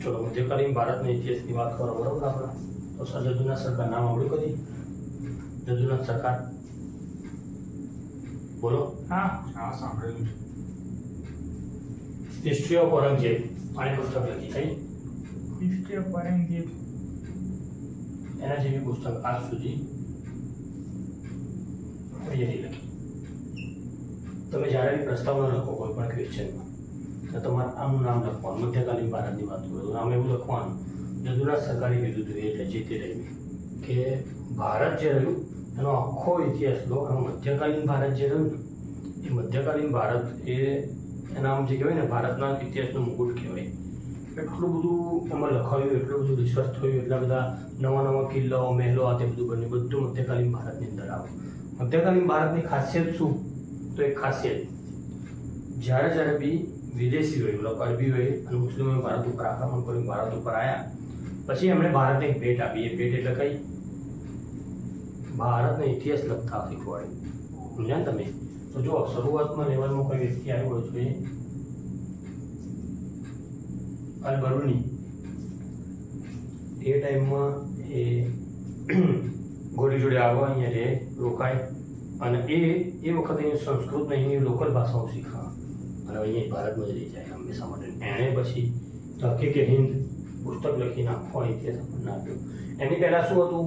ચલો મધ્યકાલીન ભારતના ઇતિહાસની વાત કરો બરોબર આપણે? તો સર જદુનાથ સરકાર નામ આવડ્યું કદી? જદુનાથ સરકાર? બોલો. હા. હા સાંભળેલું છે. હિસ્ટ્રી ઓફ ઔરંગઝેબ આની પુસ્તક લખી થઈ? હિસ્ટ્રી ઓફ ઔરંગઝેબ એના જેવી પુસ્તક આજ સુધી કોઈ નથી લખી. તમે જ્યારે બી પ્રસ્તાવના લખો કોઈ પણ ક્વેશ્ચનમાં તો તમારે આનું નામ લખવાનું, મધ્યકાલીન ભારતની વાત કરું નામ એવું લખવાનું. જદુનાથ સરકારે કીધું હતું એટલે જીતી રહ્યું કે ભારત જે રહ્યું, એનો આખો ઇતિહાસ લો અને મધ્યકાલીન ભારત જે રહ્યું એ મધ્યકાલીન ભારત એ એના આમ જે કહેવાય ને, ભારતના ઇતિહાસનું મુકુટ કહેવાય. એટલું બધું એમાં લખાયું, એટલું બધું રિસર્ચ થયું, એટલા બધા નવા નવા કિલ્લાઓ, મહેલો આ તે બધું બન્યું, બધું મધ્યકાલીન ભારતની અંદર આવે. મધ્યકાલીન ભારતની ખાસિયત શું? તો એક ખાસિયત. જ્યારે જ્યારે બી વિદેશી હોય મતલબ અરબી હોય અને મુસ્લિમોએ ભારત ઉપર આક્રમણ કર્યું, ભારત ઉપર આવ્યા પછી એમણે ભારતને એક ભેટ આપી. એ ભેટ એટલે કઈ? ભારતનો ઇતિહાસ લખતા શીખવાડ્યું. સમજ્યા તમે? તો જો શરૂઆતમાં લેવલમાં કોઈ વ્યક્તિ આવ્યો હોય એ અલ બરુની એ ટાઈમમાં એ ગોરી જોડે આવવા અહીંયા રે રોકાય. અને એ એ વખતે સંસ્કૃત નહીં લોકલ ભાષાઓ શીખવા. અને અહીંયા ભારતમાં જ રહી જાય હંમેશા માટે. એણે પછી તકે કે હિન્દ પુસ્તક લખીને આખો ઇતિહાસ આપણને આપ્યો. એની પહેલાં શું હતું?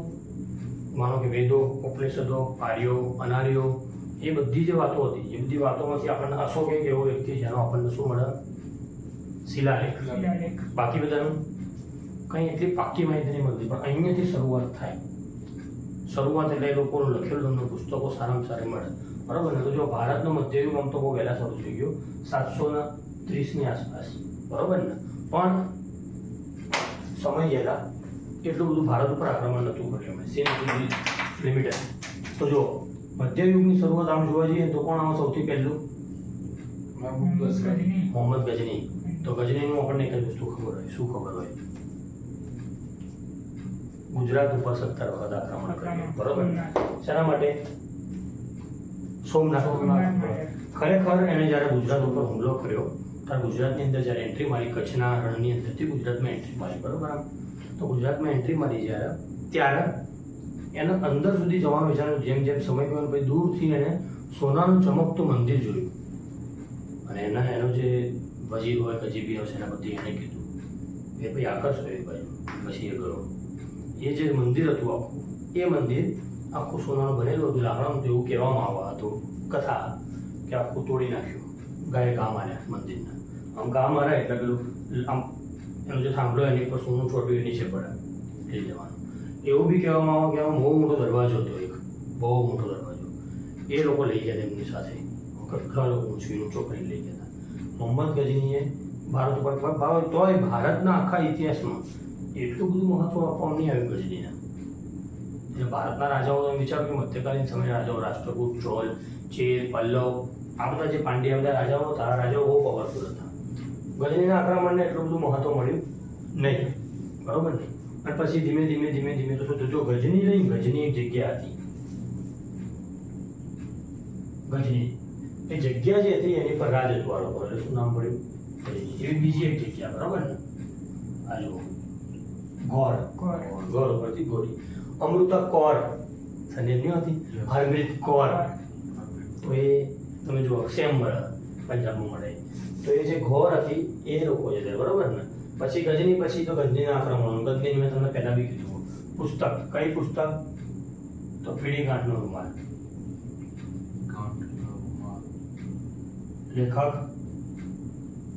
માનો કે વેદો ઉપનિષદો આર્યો અનાર્યો એ બધી જે વાતો હતી એ બધી વાતોમાંથી આપણને અશોક એક એવો વ્યક્તિ જેનો આપણને શું મળે શિલાલેખ. બાકી બધાનું કંઈ એટલી પાક્કી માહિતી નહીં મળતી પણ અહીંયાથી શરૂઆત થાય. શરૂઆત એટલે એ લોકોનું લખેલું પુસ્તકો સારામાં સારી મળે. બરાબર ને તો જો ભારતનો મધ્યયુગ આમ તો બહુ વહેલા શરૂ થઈ ગયો સાતસો ને ત્રીસની આસપાસ. બરાબર ને? પણ સમય ગયેલા એટલું બધું ભારત ઉપર આક્રમણ નહોતું કર્યું અમે સેમ લિમિટેડ. તો જો મધ્યયુગની શરૂઆત આમ જોવા જઈએ તો કોણ આમાં સૌથી પહેલું. મોહમ્મદ ગજની. તો ગજનીનું આપણને કઈ વસ્તુ ખબર હોય. શું ખબર હોય? ગુજરાત ઉપર સત્તર વખત આક્રમણ કર્યું. બરોબર? શેના માટે? સોમનાથ ખરેખર એણે જ્યારે ગુજરાત ઉપર હુમલો કર્યો ત્યારે ગુજરાતની અંદર જ્યારે એન્ટ્રી મારી કચ્છના રણની અંદરથી ગુજરાતમાં એન્ટ્રી મારી બરોબર તો ગુજરાતમાં એન્ટ્રી મારી જ્યારે ત્યારે એના અંદર સુધી જવાનું વિચાર જેમ જેમ સમય ગયો પછી દૂરથી એને સોનાનું ચમકતું મંદિર જોયું. અને એના એનો જે વજીર હોય કજીબી હોય એના બધી એને કીધું એ ભાઈ આકર્ષ હોય ભાઈ પછી એ ગયો એ જે મંદિર હતું આખું એ મંદિર આખું સોનાનું બનેલું હતું, લાકડાનું એવું કહેવામાં આવવા હતું. કથા કે આખું તોડી નાખ્યું. ગાય ગા માર્યા મંદિરના. આમ ગા મારે એટલે પેલું આમ એનું જે થાંભલો એની પર સોનું છોટ્યું નીચે પડે. લઈ જવાનું એવું બી કહેવામાં આવે કે આમાં બહુ મોટો દરવાજો હતો એક. બહુ મોટો દરવાજો. એ લોકો લઈ ગયા એમની સાથે. કેટલા લોકો ઊંચી ઊંચો કરીને લઈ ગયા મોહમ્મદ ગઝનીએ ભારત ઉપર પર તોય ભારતના આખા ઇતિહાસમાં એટલું બધું મહત્વ આપવામાં નહીં આવ્યું ગજનીના ભારતના રાજાઓ તમે વિચારો કે મધ્યકાલીન સમયના રાજાઓ રાષ્ટ્રકૂટ ચોલ ચેર પલ્લવ આ બધા જે પાંડ્યા બધા રાજાઓ હતા રાજાઓ બહુ પાવરફુલ હતા ગજનીના આક્રમણને એટલું બધું મહત્વ મળ્યું નહીં બરોબર ને અને પછી ધીમે ધીમે ધીમે ધીમે તો શું? જો ગજની રહી ગજની એક જગ્યા હતી ગજની એ જગ્યા જે હતી એની પર રાજ હતું આ લોકો એટલે શું નામ પડ્યું. એવી બીજી એક જગ્યા બરાબર ને આ ગોર ગોર. ગોર ઉપરથી ગોરી અમૃતા કૌર. સંજય હતી હરમિત કૌર. તો એ તમે જુઓ સેમ મળે પંજાબમાં મળે. તો એ જે ઘોર હતી એ લોકો છે બરાબર બરોબર ને? પછી ગજની પછી તો ગજનીના આક્રમણ ગજની મેં તમને પહેલા બી કીધું. પુસ્તક. કઈ પુસ્તક? તો પીડી ગાંઠનો રૂમાલ. લેખક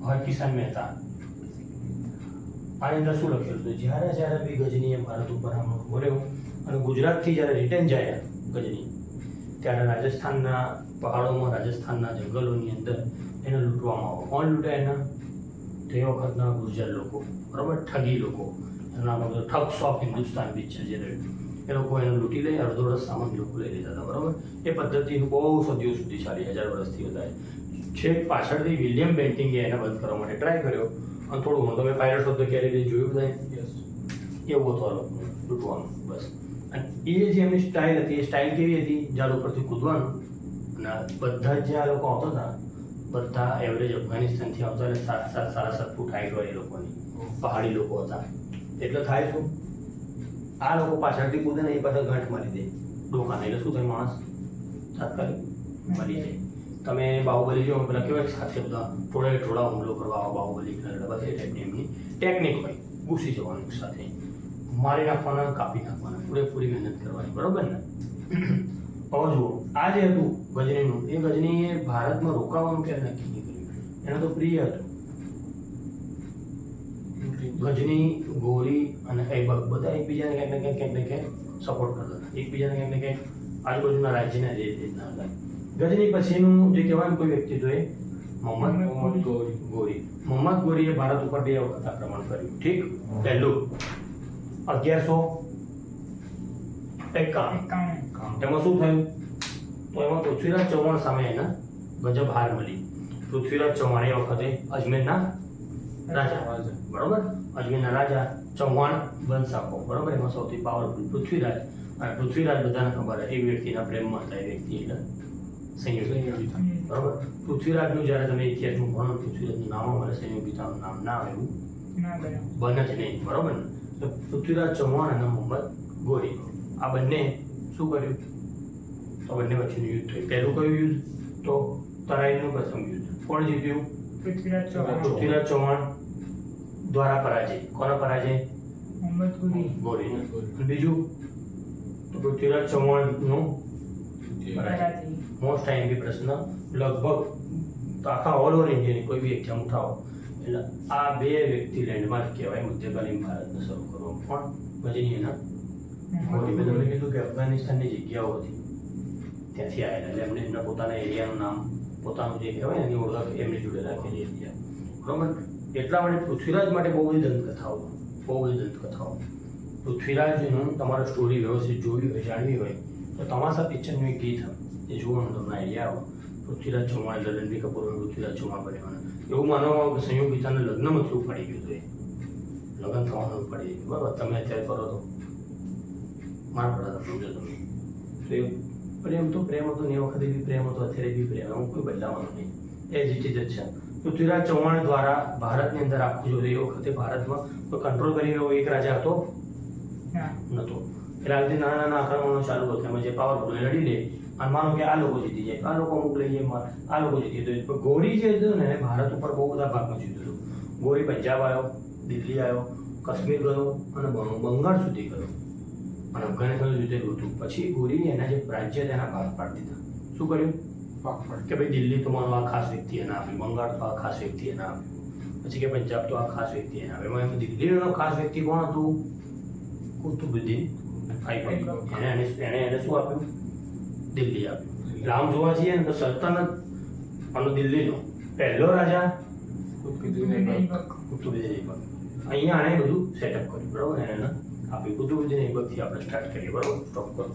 હરકિશન મહેતા. આની અંદર શું લખેલું હતું જ્યારે જ્યારે બી ગજનીએ ભારત ઉપર આમ કર્યો અને ગુજરાતથી જ્યારે રિટર્ન જાય ગજની, ત્યારે રાજસ્થાનના પહાડોમાં, રાજસ્થાનના જંગલોની અંદર એને લૂંટવામાં આવ્યો કોણ લૂંટાય એના? તે વખતના ગુર્જર લોકો, બરાબર? ઠગી લોકો. એના હતું ઠગ્સ ઓફ હિન્દુસ્તાન પિક્ચર જે રહ્યું. એ લોકો એને લૂંટી લઈ, અડધો વર્ષ સામાન લોકો લઈ લેતા હતા, બરાબર? એ પદ્ધતિ બહુ સદીઓ સુધી ચાલી, હજાર વર્ષથી વધારે. છેક પાછળથી વિલિયમ બેન્ટિંગે એને બંધ કરવા માટે ટ્રાય કર્યો. અને થોડું ઘણું. તમે પાયરેટ શબ્દ ક્યારે બી જોયું નહીં? એવું હતું લૂંટવાનું બસ. અને એ જે એમની સ્ટાઇલ હતી એ સ્ટાઇલ કેવી હતી? ઝાડ ઉપરથી કૂદવાનું. અને બધા જ જે આ લોકો આવતા હતા બધા એવરેજ અફઘાનિસ્તાનથી આવતા એટલે સાત સાત સાડા સાત ફૂટ હાઈટ હોય એ લોકોની. પહાડી લોકો હતા. એટલે થાય શું? આ લોકો પાછળથી કૂદે ને એ પાછળ ગાંઠ મારી દે. ડોકાને એટલે શું થાય માણસ? તાત્કાલિક મરી જાય. તમે બાહુબલી જો પેલા કેવાય સાથે બધા ટોળે ટોળા હુમલો કરવા આવો બાહુબલી એ ટાઈપની એમની ટેકનિક હોય. ઘૂસી જવાનું સાથે. મારી નાખવાના, કાપી નાખવાના. પૂરેપૂરી મહેનત કરવાની. બરોબર ને? હવે જુઓ, આ જે હતું ગજનીનું, એ ગજનીએ ભારતમાં રોકાવાનું ક્યારે નક્કી નહીં કર્યું? એને તો પ્રિય હતું. ગજની, ગોરી અને ઐબક બધા એકબીજાને ક્યાંક ને ક્યાંક ક્યાંક ને ક્યાંક સપોર્ટ કરતા હતા. એકબીજાને ક્યાંક ને ક્યાંક આજુબાજુના રાજ્યના જે રીતના હતા ગજની પછીનું જે કહેવાય કોઈ વ્યક્તિ જોઈએ મોહમ્મદ ગોરી. ગોરી. મોહમ્મદ ગોરીએ ભારત ઉપર બે વખત આક્રમણ કર્યું. ઠીક? પહેલું અગિયારસો એકાણું. તેમાં શું થયું? તો એમાં પૃથ્વીરાજ ચૌહાણ સામે એને ગજબ હાર મળી. પૃથ્વીરાજ ચૌહાણ એ વખતે અજમેરના રાજા. બરોબર? અજમેરના રાજા ચૌહાણ વંશાકો બરોબર? એમાં સૌથી પાવરફુલ પૃથ્વીરાજ. અને પૃથ્વીરાજ બધાને ખબર એ વ્યક્તિના પ્રેમમાં હતા એ વ્યક્તિ એટલે સંયોગ પિતા. બરોબર? પૃથ્વીરાજનું જ્યારે તમે ઇતિહાસમાં ભણો પૃથ્વીરાજનું નામ આવે સંયોગિતાનું નામ ના આવે એવું? ના ગયો બને જ નહીં બરોબર ને? તો પૃથ્વીરાજ ચૌહાણ અને મોહમ્મદ ગોરી આ બંને શું કર્યું? તો બંને વચ્ચેનું યુદ્ધ થયું. પહેલું કયું યુદ્ધ? તો તરાઈનું પ્રથમ યુદ્ધ. કોણ જીત્યું? પૃથ્વીરાજ ચૌહાણ. પૃથ્વીરાજ ચૌહાણ દ્વારા પરાજય. કોનો પરાજય? મોહમ્મદ ગોરી. ગોરી. બીજું? તો પૃથ્વીરાજ ચૌહાણનું મોસ્ટ ટાઈમ પ્રશ્ન. લગભગ તો આખા ઓલ ઓવર ઇન્ડિયાની કોઈ બી એક્ઝામ ઉઠાવો એટલે આ બે વ્યક્તિ લેન્ડમાર્ક કહેવાય મધ્યકાલીન ભારતને શરૂ કરવો પણ પછી એના મોહમ્મદ મેં તમને કીધું કે અફઘાનિસ્તાનની જગ્યાઓ હતી ત્યાંથી આવેલા. એટલે એમને એમના પોતાના એરિયાનું નામ પોતાનું જે કહેવાય એની ઓળખ એમની જોડે રાખેલી હતી. બરોબર? એટલા માટે પૃથ્વીરાજ માટે બહુ બધી દંતકથાઓ. બહુ બધી દંતકથાઓ. પૃથ્વીરાજનું તમારે સ્ટોરી વ્યવસ્થિત જોવી હોય જાણવી હોય તો તમાશા પિક્ચરનું એક ગીત એ જોવાનું તમને આઈડિયા આવો પૃથ્વીરાજ ચૌહાણ એટલે રણબીર કપૂર અને પૃથ્વીરાજ ચૌહાણ બન્યાવાના એવું માનવામાં આવે કે સંયોગ પિતાને લગ્નમાં થયું પડી ગયું હતું એ? લગ્ન થવાનું પડી ગયું. બરાબર તમે અત્યારે કરો તો. મારા પડે સમજો તમે. તો એ પ્રેમ તો પ્રેમ હતો ને એ વખતે બી પ્રેમ હતો અત્યારે બી પ્રેમ. એમાં કોઈ બદલાવાનું નહીં. એ જ ઇઝ જ છે. પૃથ્વીરાજ ચૌહાણ દ્વારા ભારતની અંદર આખું જોઈએ એ વખતે ભારતમાં તો કંટ્રોલ કરી રહ્યો એક રાજા હતો? નતો નહોતો. એટલે આ રીતે નાના નાના આક્રમણો ચાલુ હતા એમાં જે પાવરફુલ લડી લે અને માનો કે આ લોકો જીતી જાય આ લોકો અમુક લઈ જાય આ લોકો જીતી જાય. તો ગોરી જે હતું ને ભારત ઉપર બહુ બધા ભાગમાં જીત્યું હતું. ગોરી પંજાબ આવ્યો દિલ્હી આવ્યો કાશ્મીર ગયો અને બંગ- બંગાળ સુધી ગયો. અને અફઘાનિસ્તાન જીતેલું હતું. પછી ગોરીને એના જે રાજ્ય તેના ભાગ પાડી દીધા. શું કર્યું. કે ભાઈ દિલ્હી તો મારો આ ખાસ વ્યક્તિ એને આપ્યું બંગાળ તો આ ખાસ વ્યક્તિ એને આપ્યું. પછી કે પંજાબ તો આ ખાસ વ્યક્તિ એને આપ્યું. એમાં દિલ્હીનો ખાસ વ્યક્તિ કોણ હતું? કુતુબુદ્દીન. એને એને એને એને શું આપ્યું? દિલ્હી આપ્યું. રામ જોવા જઈએ ને તો સલ્તનત અને દિલ્હીનો પહેલો રાજા કુતુબુદ્દીન ઐબક. અહીંયા આણે બધું સેટઅપ કર્યું બરાબર? એને એને આપ્યું કુતુબુદ્દીન ઐબકથી આપણે સ્ટાર્ટ કરીએ બરાબર? સ્ટોપ કરો.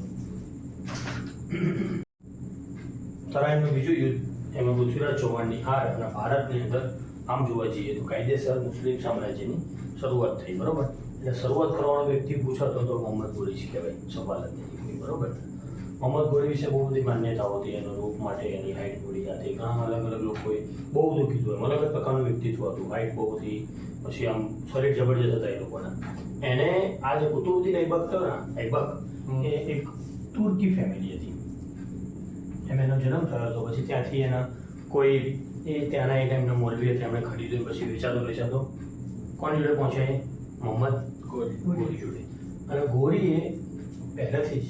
તરાઈનું બીજું યુદ્ધ એમાં પૃથ્વીરાજ ચૌહાણની હાર અને ભારતની અંદર આમ જોવા જઈએ તો કાયદેસર મુસ્લિમ સામ્રાજ્યની શરૂઆત થઈ બરોબર? એટલે શરૂઆત કરવાનો વ્યક્તિ પૂછાતો હતો મોહમ્મદ ગોરી છે કહેવાય સવાલ બરોબર? મોહમ્મદ ગોરી વિશે બહુ બધી માન્યતાઓ હતી એનો રૂપ માટે એની હાઈટ બોડી હતી ઘણા અલગ અલગ લોકોએ બહુ બધું કીધું અલગ અલગ પ્રકારનું વ્યક્તિત્વ હતું હાઈટ બહુ હતી પછી આમ શરીર જબરજસ્ત હતા એ લોકોના. એને આ જે કુતુબુદ્દીન ઐબક થયો ને ઐબક એ એક તુર્કી ફેમિલી હતી. એમ એનો જન્મ થયો હતો પછી ત્યાંથી એના કોઈ એ ત્યાંના એ ટાઈમનો મોલવી હતા એમણે ખરીદ્યો પછી વેચાતો વેચાતો કોની જોડે પહોંચ્યા એ? મોહમ્મદ ગોરી. જોડે. અને ગોરીએ પહેલેથી જ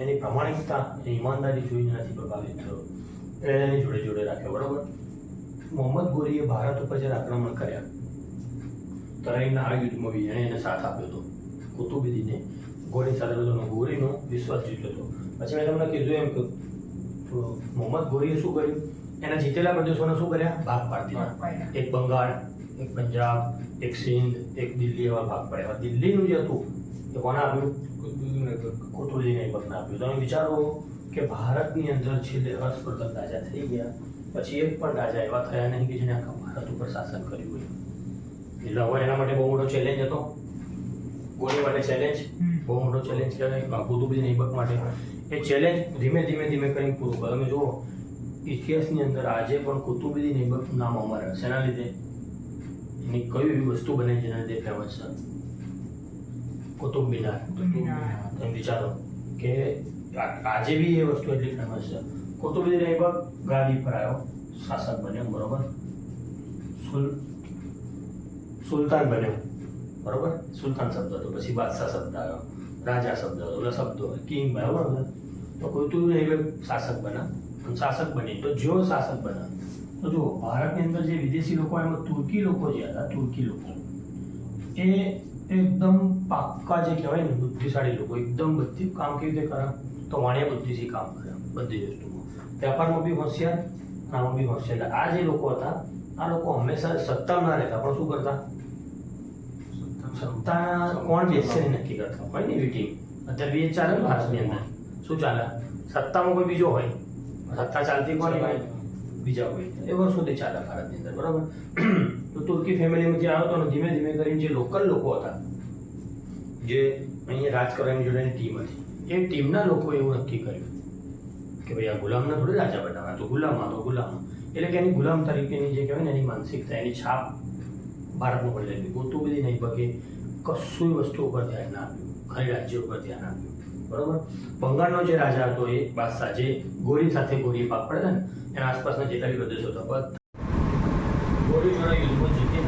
એની પ્રમાણિકતા એની ઈમાનદારી જોઈને નથી પ્રભાવિત થયો. એણે એની જોડે જોડે રાખ્યો બરાબર? મોહમ્મદ ગોરીએ ભારત ઉપર જ્યારે આક્રમણ કર્યા તરાઈના આ યુદ્ધમાં બી એણે એને સાથ આપ્યો હતો. કુતુબુદ્દીને ગોરી સાથે બધો ગોરીનો વિશ્વાસ જીત્યો હતો. પછી મેં તમને કીધું એમ કે મોહમ્મદ ગોરીએ શું કર્યું? એના જીતેલા પ્રદેશોને શું કર્યા? ભાગ પાડી એક બંગાળ એક પંજાબ, એક સિંધ, એક દિલ્હી એવા ભાગ પડ્યા. દિલ્હીનું જે હતું, એ કોને આપ્યું? કુતુબુદ્દીન ઐબક. કુતુબુદ્દીન આપ્યું. તમે વિચારો કે ભારતની અંદર છેલ્લે હર્ષવર્ધન રાજા થઈ ગયા, પછી એક પણ રાજા એવા થયા નહીં કે જેને આખા ભારત ઉપર શાસન કર્યું હોય. એટલે હવે એના માટે બહુ મોટો ચેલેન્જ હતો. ગોળી માટે ચેલેન્જ બહુ મોટો ચેલેન્જ કહેવાય. કુતુબુદ્દીન ઐબક માટે. એ ચેલેન્જ ધીમે ધીમે ધીમે કરીને પૂરું કરે તમે જુઓ, ઇતિહાસની અંદર આજે પણ કુતુબુદ્દીન ઐબકનું નામ અમર છે શેના લીધે એની કઈ એવી વસ્તુ બને જેના લીધે ફેમસ છે? કુતુબ મિનાર તમે વિચારો કે આજે બી એ વસ્તુ એટલી ફેમસ છે. કુતુબુદ્દીન ઐબક ગાદી પર આવ્યો. શાસક બન્યો બરોબર? સુલ સુલતાન બન્યો. બરોબર? સુલતાન શબ્દ હતો પછી બાદશાહ શબ્દ આવ્યો. રાજા શબ્દ હતો ઓલા શબ્દો કિંગ બરાબર? ને તો કુતુબુદ્દીન ઐબક શાસક બના શાસક બની તો જો શાસક બન્યા. તો જો ભારતની અંદર જે વિદેશી લોકો એમાં તુર્કી લોકો જે હતા, તુર્કી લોકો, એ એકદમ પાક્કા જે કહેવાય ને, બુદ્ધિશાળી લોકો, એકદમ બધી કામ કેવી રીતે કરે? તો વાણિયા બુદ્ધિથી કામ કરે, બધી વસ્તુમાં. વ્યાપારમાં બી હોશિયાર આમાં બી હોશિયાર. આ જે લોકો હતા, આ લોકો હંમેશા સત્તામાં રહેતા. પણ શું કરતા? સત્તા કોણ બેસશે એ નક્કી કરતા? હોય ને એવી ટીમ. અત્યારે બી ચાલે ને ભારતની અંદર. શું ચાલે? સત્તામાં કોઈ બીજો હોય? સત્તા ચાલતી કોની હોય? બીજા કોઈ એ વર્ષોથી ચાલે ભારતની અંદર, બરાબર? તો તુર્કી ફેમિલીમાંથી આવ્યો હતો ધીમે ધીમે કરીને જે લોકલ લોકો હતા, જે અહીંયા રાજ કરવાની જોડેની ટીમ હતી, એ ટીમના લોકોએ એવું નક્કી કર્યું કે ભાઈ આ ગુલામને થોડી રાજા બનાવ્યા તો ગુલામ હતો ગુલામ. એટલે કે એની ગુલામ તરીકેની જે કહેવાય ને, એની માનસિકતા, એની છાપ ભારતમાં પડેલી કુતુબુદ્દીન નહીં પગે, કશું વસ્તુ ઉપર ધ્યાન ના આપ્યું. ઘણી રાજ્ય ઉપર ધ્યાન આપ્યું. બરોબર? બંગાળનો જે રાજા હતો, એ બાદશાહ જે ગોરી સાથે ગોરી પાક પડે ને, એના આસપાસના જેટલા બી પ્રદેશો હતા, બધા ગોરી જોડે યુદ્ધમાં જીતી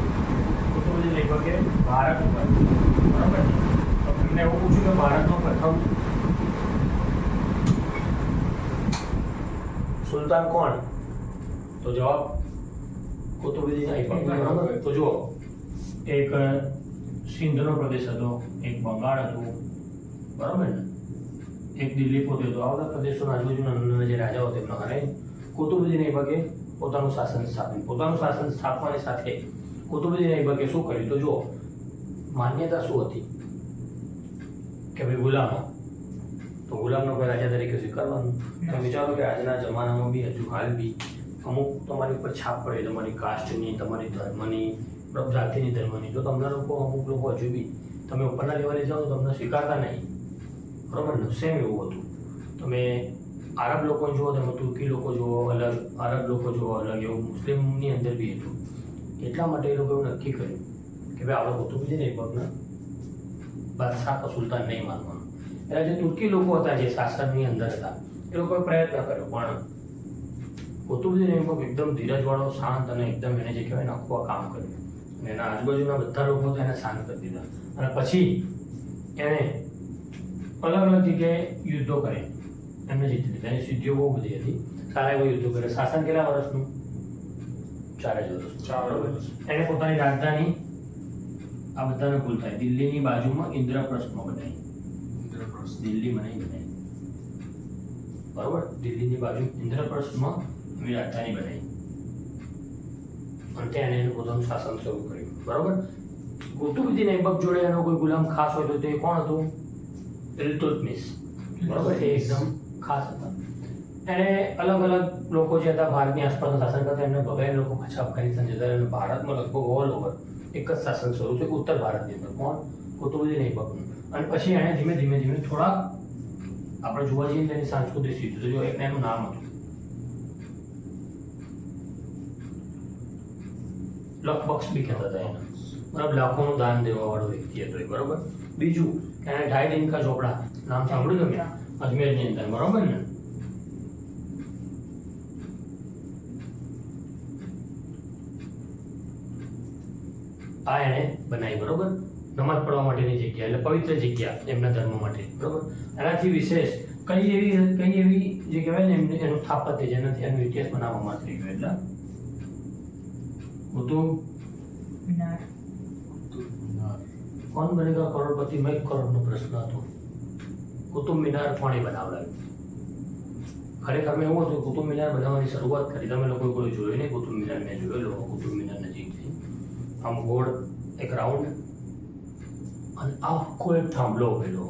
કુતુબુદ્દીન ઐબકે ભારત ઉપર. બરોબર? તો એમને એવું પૂછ્યું કે ભારતનો પ્રથમ સુલતાન કોણ? તો જવાબ કુતુબુદ્દીન આઈબક તો જુઓ, એક સિંધનો પ્રદેશ હતો, એક બંગાળ હતું. બરાબર ને? એક દિલ્હી પોતે હતો. આ બધા પ્રદેશોના આજુબાજુના જે રાજાઓ તેમના ઘરે કુતુબુદ્દીન ઐબકે પોતાનું શાસન સ્થાપ્યું. પોતાનું શાસન સ્થાપવાની સાથે કુતુબુદ્દીન ઐબકે શું કર્યું? તો જો માન્યતા શું હતી? કે ભાઈ ગુલામો. તો ગુલામનો કોઈ રાજા તરીકે સ્વીકારવાનું? તો વિચારો કે આજના જમાનામાં બી હજુ હાલ બી અમુક તમારી ઉપર છાપ પડે. તમારી કાસ્ટની તમારી ધર્મની જાતિની ધર્મની. જો તમને લોકો અમુક લોકો હજુ બી તમે ઉપરના લેવલે જાઓ તો તમને સ્વીકારતા નહીં. બરોબર ને સેમ એવું હતું? તમે આરબ લોકો જુઓ, તમે તુર્કી લોકો જુઓ, અલગ આરબ લોકો જુઓ, અલગ એવું મુસ્લિમની અંદર બી હતું. એટલા માટે એ લોકો એવું નક્કી કર્યું કે ભાઈ આપણે ને ઐબકના બાદશાહ સુલતાન નહીં માનવાનું એટલે જે તુર્કી લોકો હતા, જે શાસનની અંદર હતા, એ લોકોએ પ્રયત્ન કર્યો, પણ કુતુબુદ્દીન એમક એકદમ ધીરજવાળો, શાંત અને એકદમ એને જે કહેવાય આખું કામ કર્યું. અને એના આજુબાજુના બધા લોકો એને શાંત કરી દીધા. અને પછી એણે અલગ અલગ જગ્યાએ યુદ્ધો કરે. એમને જીતી દીધા એની સિદ્ધિઓ બહુ બધી હતી. સારા એવા યુદ્ધો કરે. શાસન કેટલા વર્ષનું? ચાર જ વર્ષ ચાર વર્ષ. એને પોતાની રાજધાની આ બધાને ભૂલ થાય. દિલ્હીની બાજુમાં ઇન્દ્રપ્રસ્થમાં બનાવી. ઇન્દ્રપ્રસ્થ. દિલ્હીમાં નહીં બનાવી. બરોબર? દિલ્હીની બાજુ ઇન્દ્રપ્રસ્થમાં એમની રાજધાની બનાવી. અને ત્યાં એને પોતાનું શાસન શરૂ કર્યું. બરોબર? કુતુબુદ્દીન એબક જોડે એનો કોઈ ગુલામ ખાસ હોય તો તે કોણ હતું? ઇલ્તુત્મિશ બરોબર? એ એકદમ ખાસ હતા. એણે અલગ અલગ લોકો જે હતા ભારતની આસપાસનું શાસન કરતા એમને ભગાઈ લોકો પાછા અફઘાનિસ્તાન જતા અને ભારતમાં લગભગ ઓલ ઓવર એક જ શાસન શરૂ છે ઉત્તર ભારતની અંદર. કોણ? કુતુબુદ્દીન ઐબકનું અને પછી એણે ધીમે ધીમે ધીમે થોડા આપણે જોવા જઈએ તેની સાંસ્કૃતિક સીધું જો એક એનું નામ હતું. લખબક્ષ બી કહેતા હતા એને. બરાબર? લાખોનું દાન દેવા વાળો વ્યક્તિ હતો એ બરોબર? બીજું એને ઢાઈ ડિંકા ચોપડા નામ સાંભળ્યું તમે? અજમેરની અંદર. બરોબર ને? આ એણે બનાવી બરોબર? નમાજ પડવા માટેની જગ્યા એટલે પવિત્ર જગ્યા એમના ધર્મ માટે બરોબર? એનાથી વિશેષ કઈ એવી કઈ એવી જે કહેવાય ને એમને એનું સ્થાપત્ય જેનાથી એનો ઇતિહાસ બનાવવામાં થઈ ગયો એટલે? કુતુબ તો મિનાર. કોણ બનેગા કરોડપતિ? મેં કરોડનો પ્રશ્ન હતો. કુતુબ મિનાર કોણે બનાવડાવ્યું ખરેખર મેં એવું હતું કુતુબ મિનાર બનાવવાની શરૂઆત કરી. તમે લોકો કોઈ જોયું નહીં કુતુબ મિનાર મેં જોયેલો કુતુબ મિનાર નજીકથી આમ ગોળ એક રાઉન્ડ. અને આખો એક થાંભલો ઉભેલો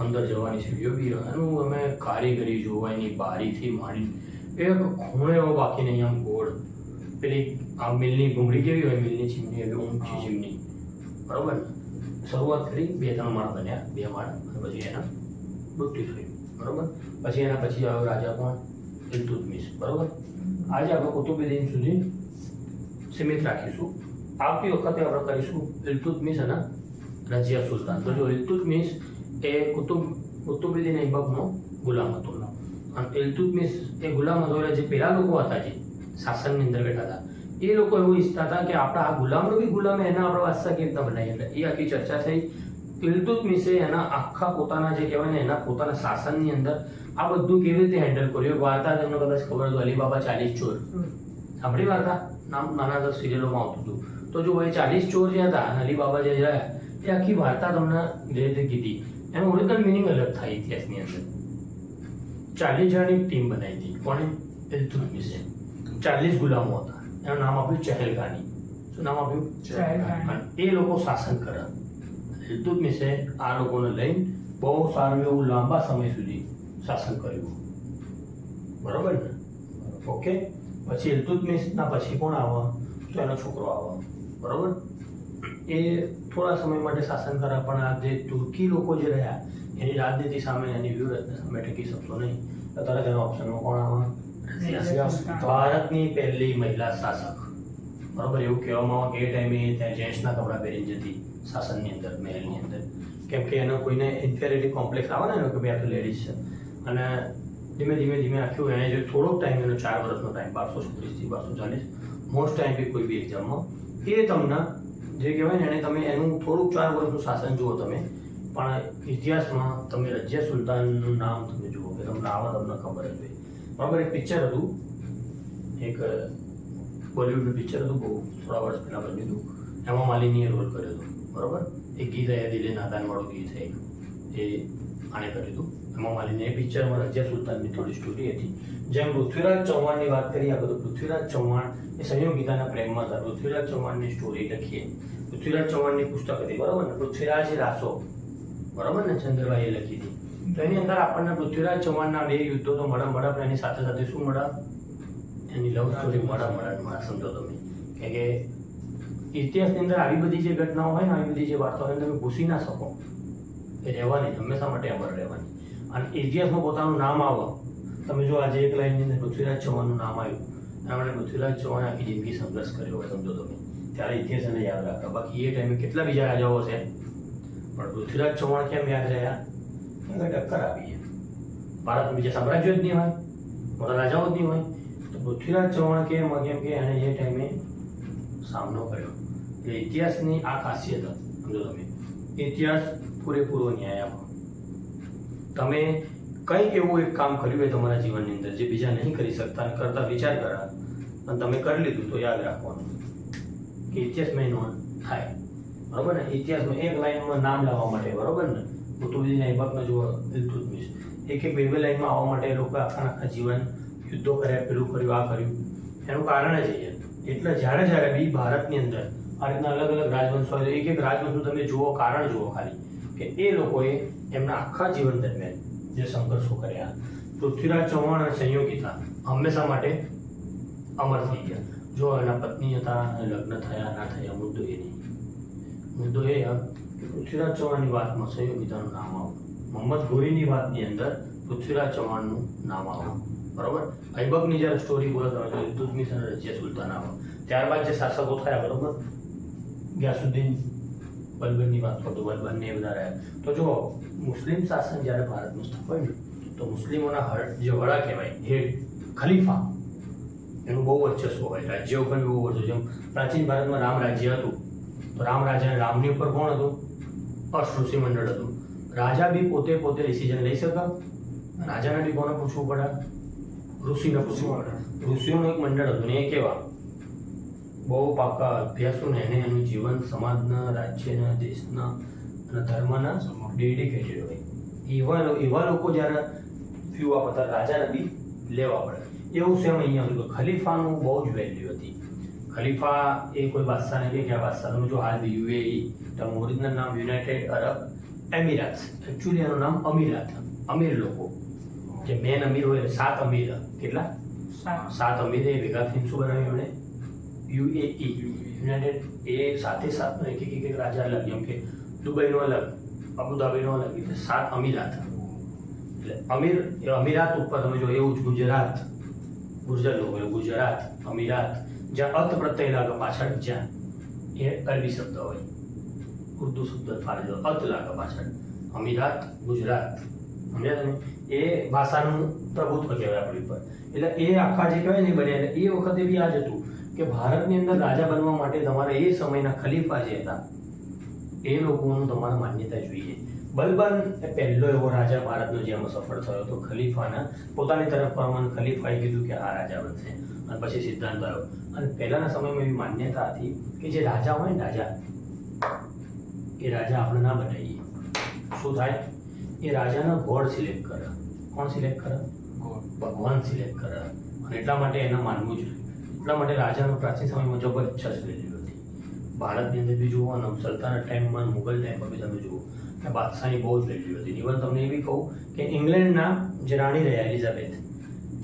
અંદર જવાની સીડીઓ બી એનું અમે કારીગરી જોવાની બારીથી માંડી. એક ખૂણે એવો બાકી નહીં આમ ગોળ. પેલી આ મિલની ભૂંગળી કેવી હોય? મિલની ચીમની એવી ઊંચી ચીમની. બરોબર ને? શરૂઆત કરી, બે ત્રણ માળ બન્યા, બે માળ, અને પછી એના મૃત્યુ થયું, બરોબર? પછી એના પછી આવ્યો રાજા કોણ? ઇલ્તુત્મિશ બરોબર? આજે આપણે કુતુબુદ્દીન સુધી સીમિત રાખીશું. આવતી વખતે આપણે કરીશું ઇલતુતમિશ અને રજિયા સુલતાન. તો જો ઇલ્તુત્મિશ એ કુતુબ કુતુબુદ્દીન ઐબકનો ગુલામ હતો. અને ઇલ્તુત્મિશ એ ગુલામ હતો એટલે જે પેલા લોકો હતા જે શાસનની અંદર બેઠા હતા એ લોકો એવું ઈચ્છતા હતા કે આપણા આ ગુલામનો બી ગુલામ એના આપણા વાસ્તા કેવી રીતના બનાવી એટલે એ આખી ચર્ચા થઈ. ઇલ્તુત્મિશે એના આખા પોતાના જે કહેવાય ને એના પોતાના શાસનની અંદર આ બધું કેવી રીતે હેન્ડલ કર્યું? વાર્તા તમને કદાચ ખબર હતું અલીબાબા ચાલીસ ચોર. સાંભળી વાર્તા? નામ નાના દસ સિરિયલોમાં આવતું હતું. તો જો એ ચાલીસ ચોર જે હતા અલીબાબા જે રહ્યા એ આખી વાર્તા તમને જે રીતે કીધી એનો ઓરિજિનલ મિનિંગ અલગ થાય ઇતિહાસની અંદર. ચાલીસ જણાની ટીમ બનાવી હતી. કોણે? ઇલ્તુત્મિશે ચાલીસ ગુલામો હતા. એનું નામ આપ્યું ચહેલગાની. શું નામ આપ્યું? એ લોકો શાસન કરે. ઇલ્તુતમિશે આ લોકોને લઈને બહુ સારું એવું લાંબા સમય સુધી શાસન કર્યું. બરોબર ને? ઓકે પછી ઇલ્તુતમિશના પછી કોણ આવે? તો એનો છોકરો આવે. બરોબર? એ થોડા સમય માટે શાસન કર્યા પણ આ જે તુર્કી લોકો જે રહ્યા એની રાજનીતિ સામે એની વ્યૂહરચના સામે ટકી શકતો નહીં. તો તરત એના ઓપ્શનમાં કોણ આવે. ભારતની પહેલી મહિલા શાસક. બરોબર, એવું કહેવામાં આવે કે એ ટાઈમે ત્યાં જેન્ટ્સના કપડાં પહેરી જતી શાસનની અંદર, મહેલની અંદર. કેમ કે એનો કોઈને ઇન્ફેરિટી કોમ્પ્લેક્સ આવે ને કે ભાઈ આ તો લેડીઝ છે. અને ધીમે ધીમે ધીમે આખ્યું એને જો થોડોક ટાઈમ, એનો ચાર વર્ષનો ટાઈમ, બારસો છત્રીસથી બારસો ચાલીસ મોસ્ટ ટાઈમ બી કોઈ બી એક્ઝામમાં એ તમને જે કહેવાય ને, એને તમે એનું થોડુંક ચાર વર્ષનું શાસન જુઓ તમે, પણ ઇતિહાસમાં તમે રજિયા સુલતાનનું નામ તમે જુઓ કે તમને આવા તમને ખબર જ હોય. બરાબર એક પિક્ચર હતું. એક બોલિવૂડનું પિક્ચર હતું, બહુ થોડા વર્ષ પહેલાં બની હતું. હેમા માલિનીએ રોલ કર્યો હતો. બરાબર? એક ગીત આયા દિલે નાદાનવાળું ગીત છે એ આણે કર્યું હતું. હેમા માલિની એ પિક્ચરમાં રજિયા સુલતાનની થોડી સ્ટોરી હતી. જેમ પૃથ્વીરાજ ચૌહાણની વાત કરીએ, આ બધું પૃથ્વીરાજ ચૌહાણ એ સંયોગીતાના પ્રેમમાં હતા. પૃથ્વીરાજ ચૌહાણની સ્ટોરી લખીએ. પૃથ્વીરાજ ચૌહાણની પુસ્તક હતી, બરાબર ને? પૃથ્વીરાજ રાસો. બરાબર ને? ચંદ્રભાઈએ લખી હતી. એની અંદર આપણને પૃથ્વીરાજ ચૌહાણના બે યુદ્ધો તો મળે મળે પણ એની સાથે સાથે શું મળે એની લવ સ્ટોરી મળે મળે મળે સમજો તમે કે કે ઇતિહાસની અંદર આવી બધી જે ઘટનાઓ હોય ને, આવી બધી જે વાર્તાઓ હોય તમે ભૂસી ના શકો. એ રહેવાની, હંમેશા માટે અમર રહેવાની. અને ઇતિહાસમાં પોતાનું નામ આવો. તમે જો આજે એક લાઈનની અંદર પૃથ્વીરાજ ચૌહાણનું નામ આવ્યું, એના માટે પૃથ્વીરાજ ચૌહાણે આખી જિંદગી સંઘર્ષ કર્યો હોય સમજો તમે ત્યારે ઇતિહાસ એને યાદ રાખતા બાકી એ ટાઈમે કેટલા બીજા રાજાઓ છે પણ પૃથ્વીરાજ ચૌહાણ કેમ યાદ રહ્યા? કેમ કે ટક્કર આપી છે. ભારતમાં બીજા સામ્રાજ્યો જ નહીં હોય, મોટા રાજાઓ જ નહીં હોય. તો પૃથ્વીરાજ ચૌહાણ કે એમ કે એણે એ ટાઈમે સામનો કર્યો. એટલે ઇતિહાસની આ ખાસિયત સમજો તમે. ઇતિહાસ પૂરેપૂરો ન્યાય આપો. તમે કંઈક એવું એક કામ કર્યું હોય તમારા જીવનની અંદર, જે બીજા નહીં કરી શકતા કરતા વિચાર કરા, અને તમે કરી લીધું તો યાદ રાખવાનું. કે ઇતિહાસમાં નોંધ થાય. બરોબર ને? ઇતિહાસમાં એક લાઈનમાં નામ લાવવા માટે, બરોબર ને? કુતુબુદ્દીન ઐબકનો જુઓ ઇલ્તુત્મિશ એક એક બે લાઈનમાં આવવા માટે લોકો આખા આખા જીવન યુદ્ધો કર્યા, પેલું કર્યું, આ કર્યું. એનું કારણ જ એ એટલે જ્યારે જ્યારે બી ભારતની અંદર આ રીતના અલગ અલગ રાજવંશો તો એક એક રાજવંશનું તમે જુઓ, કારણ જુઓ ખાલી, કે એ લોકોએ એમના આખા જીવન દરમિયાન જે સંઘર્ષો કર્યા, પૃથ્વીરાજ ચૌહાણ અને સંયોગીતા હંમેશા માટે અમર થઈ ગયા. જો એના પત્ની હતા, લગ્ન થયા, ના થયા, મુદ્દો એ નહીં. મુદ્દો એ પૃથ્વીરાજ ચૌહાણની વાતમાં સંયોગિતાનું નામ આવું. મોહમ્મદ ગોરીની વાતની અંદર પૃથ્વીરાજ ચૌહાણનું નામ આવું. બરોબર? ઐબકની જ્યારે સ્ટોરી બોલો તમે તો મિશન રજિયા સુલતાન આવો. ત્યારબાદ જે શાસકો થયા, બરોબર? ગ્યાસુદ્દીન બલબનની વાત કરતો, બલબનને એ બધા રહ્યા. તો જો મુસ્લિમ શાસન જ્યારે ભારતનું સ્થાપાયું તો મુસ્લિમોના હળ જે વડા કહેવાય, હેડ, ખલીફા, એનું બહુ વર્ચસ્વ હોય. રાજ્ય ઉપર બહુ વર્ચસ્વ. જેમ પ્રાચીન ભારતમાં રામ રાજ્ય હતું રામ રાજા રામની ઉપર કોણ હતું? અષ્ટ ઋષિ મંડળ હતું. રાજા બી પોતે પોતે ડિસિઝન લઈ શકે રાજાને બી કોને પૂછવું પડે? ઋષિને પૂછવું પડે. ઋષિઓનું એક મંડળ હતું ને એ કેવા? બહુ પાકા અભ્યાસુ ને એને એનું જીવન સમાજના, રાજ્યના, દેશના અને ધર્મના ડેડિકેટેડ હોય. એવા એવા લોકો જ્યારે ફ્યુ આપતા, રાજાને બી લેવા પડે. એવું સેમ અહીંયા હતું ખલીફાનું બહુ જ વેલ્યુ હતી. ખલીફા એ કોઈ બાદશાહ નથી કે આ બાદશાહનું જો હાલ યુએઈ તમે ઓરિજિનલ નામ યુનાઇટેડ અરબ એમિરાત્સ એકચ્યુઅલી એનું નામ અમીરાત. અમીર લોકો. જે મેન અમીર હોય સાત અમીર. કેટલા? સાત. અમીર એ ભેગા થઈને શું બનાવ્યું એમણે? યુએઈ. યુનાઇટેડ એ સાથે સાત એક એક એક રાજા અલગ. જેમ કે દુબઈનો અલગ અબુધાબીનો અલગ. એટલે સાત અમીરાત. એટલે અમીર એ અમીરાત ઉપર તમે જો એવું જ ગુજરાત. ગુર્જર લોકો ગુજરાત અમીરાત. જ્યાં અર્થ પ્રત્યય લાગે, પાછળ જ્યાં એ અરબી શબ્દ હોય. ઉર્દુ શબ્દ, ફારજો અર્થ લાગે પાછળ. અમીરાત ગુજરાત. સમજ્યા તમે? એ ભાષાનું પ્રભુત્વ કહેવાય આપણી ઉપર. એટલે એ આખા જે કહેવાય ને એટલે એ વખતે બી આ જ હતું કે ભારતની અંદર રાજા બનવા માટે તમારે એ સમયના ખલીફા જે હતા, એ લોકોનું તમારે માન્યતા જોઈએ. બલબન એ પહેલો એવો રાજા ભારતનો જેમાં સફળ થયો હતો. ખલીફાના પોતાની તરફ પ્રમાણે ખલીફાએ કીધું કે આ રાજા બનશે. અને પછી સિદ્ધાંત આવ્યો અને પહેલાના સમયમાં એવી માન્યતા હતી કે જે રાજા હોય ને રાજા એ રાજા આપણે ના બનાવીએ. શું થાય? એ રાજાનો ગોડ સિલેક્ટ કરે. કોણ સિલેક્ટ કરે? ગોડ ભગવાન સિલેક્ટ કરે. અને એટલા માટે એને માનવું જોઈએ. એટલા માટે રાજાનો પ્રાચીન સમયમાં જબરજસ્ત વેલ્યુ હતી. ભારતની અંદર બી જુઓ અને સલ્તાનત ટાઈમમાં મુગલ ટાઈમમાં બી તમે જુઓ કે બાદશાહની બહુ જ વેલ્યુ હતી. ઇવન તમને એ બી કહું કે ઇંગ્લેન્ડના જે રાણી રહ્યા એલિઝાબેથ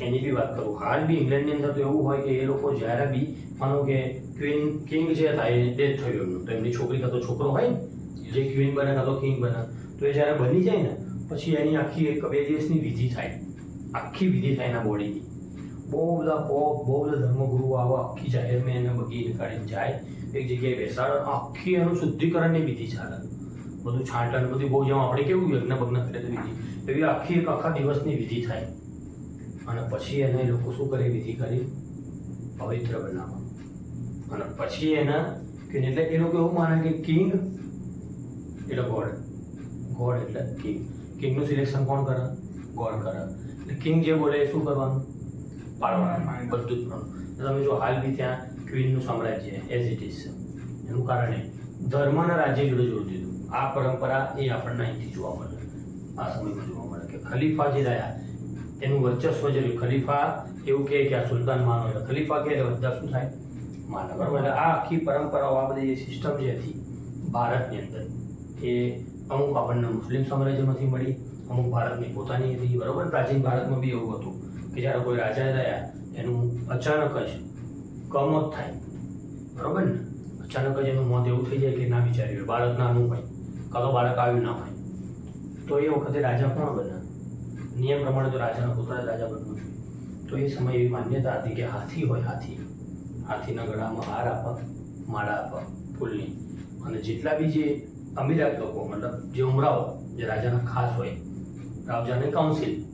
એની બી વાત કરું. હાલ બી ઇંગ્લેન્ડની અંદર તો એવું હોય કે એ લોકો જ્યારે બી માનો કે ક્વીન કિંગ જે હતા, એ ડેથ થયું એમનું. તો એમની છોકરી કાં તો છોકરો હોય ને, જે ક્વીન બને કાં તો કિંગ બને, તો એ જ્યારે બની જાય ને, પછી એની આખી એક બે દિવસની વિધિ થાય. આખી વિધિ થાય એના બોડીની બહુ બધા પોપ, બહુ બધા ધર્મગુરુઓ આવા આખી જાહેરમાં એને બગી નીકાળીને જાય, એક જગ્યાએ બેસાડે, આખી એનું શુદ્ધિકરણની વિધિ ચાલે. બધું છાંટણ, બધું બહુ જેમ આપણે કેવું યજ્ઞ ભગ્ન કરે તો વિધિ. એવી આખી એક આખા દિવસની વિધિ થાય. અને પછી એને એ લોકો શું કરે? વિધિ કરી પવિત્ર બનાવવા. અને પછી એના કે એટલે એ લોકો એવું માને કે કિંગ એટલે ગોડ ગોડ એટલે કિંગ કિંગનું સિલેક્શન કોણ કરે? ગોડ કરે. એટલે કિંગ જે બોલે એ શું કરવાનું? પાડવાનું. બધું જ કરવાનું. તમે જો હાલ બી ત્યાં ક્વીનનું સામ્રાજ્ય એઝ ઇટ ઇઝ એનું કારણ એ ધર્મના રાજ્ય જોડે જોડી દીધું. આ પરંપરા એ આપણને અહીંથી જોવા મળે. આ સમયમાં જોવા મળે કે ખલીફા જે રહ્યા એનું વર્ચસ્વ જે. ખલીફા એવું કહે કે આ સુલતાન માનો એટલે ખલીફા કહે એટલે બધા શું થાય? માને બરાબર એટલે આ આખી પરંપરાઓ, આ બધી જે સિસ્ટમ જે હતી ભારતની અંદર એ અમુક આપણને મુસ્લિમ સામ્રાજ્યમાંથી મળી, અમુક ભારતની પોતાની હતી. બરાબર? પ્રાચીન ભારતમાં બી એવું હતું કે જ્યારે કોઈ રાજા રહ્યા, એનું અચાનક જ કમોત થાય. બરાબર ને? અચાનક જ એનું મોત એવું થઈ જાય કે ના વિચાર્યું. બાળક નાનું હોય, કાં તો બાળક આવ્યું ના હોય. તો એ વખતે રાજા કોણ બને નિયમ પ્રમાણે તો રાજાનો પુત્ર રાજા બનવું જોઈએ. તો એ સમયે એવી માન્યતા હતી કે હાથી હોય હાથી. હાથીના ગળામાં હાર આપવા માળા આપવા ફૂલની. અને જેટલા બી જે અમીરાત લોકો, મતલબ જે ઉમરાઓ, જે રાજાના ખાસ હોય રાજાની કાઉન્સિલ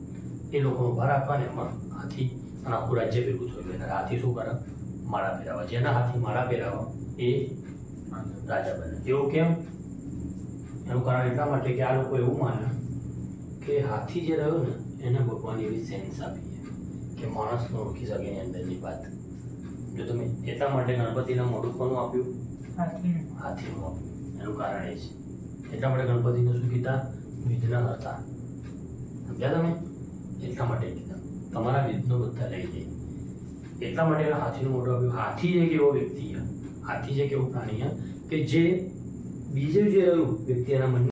એ લોકોનો ભાર આપવાને એમાં હાથી અને આખું રાજ્ય ભેગું થયું. એટલે હાથી શું કરે? માળા પહેરાવા. જેના હાથી માળા પહેરાવા, એ રાજા બને. એવું કેમ? એનું કારણ એટલા માટે કે આ લોકો એવું માને કે હાથી જે રહ્યો ને એને ભગવાન એવી સેન્સ આપી છે કે માણસનો ઓળખી શકે એની અંદરની વાત. જો તમે એટલા માટે ગણપતિના મોઢું કોનું આપ્યું? હાથીનું. આપ્યું. એનું કારણ એ છે. એટલા માટે ગણપતિને શું કીધા? વિઘ્ન હતા. સમજ્યા તમે? એટલા માટે કીધા. તમારા વિઘ્નો બધા લઈ જાય એટલા માટે એને હાથીનું મોઢું આપ્યું. હાથી એક એવો વ્યક્તિ છે. હાથી છે એક એવું પ્રાણી છે કે જે બીજું જે રહ્યું વ્યક્તિ એના મનની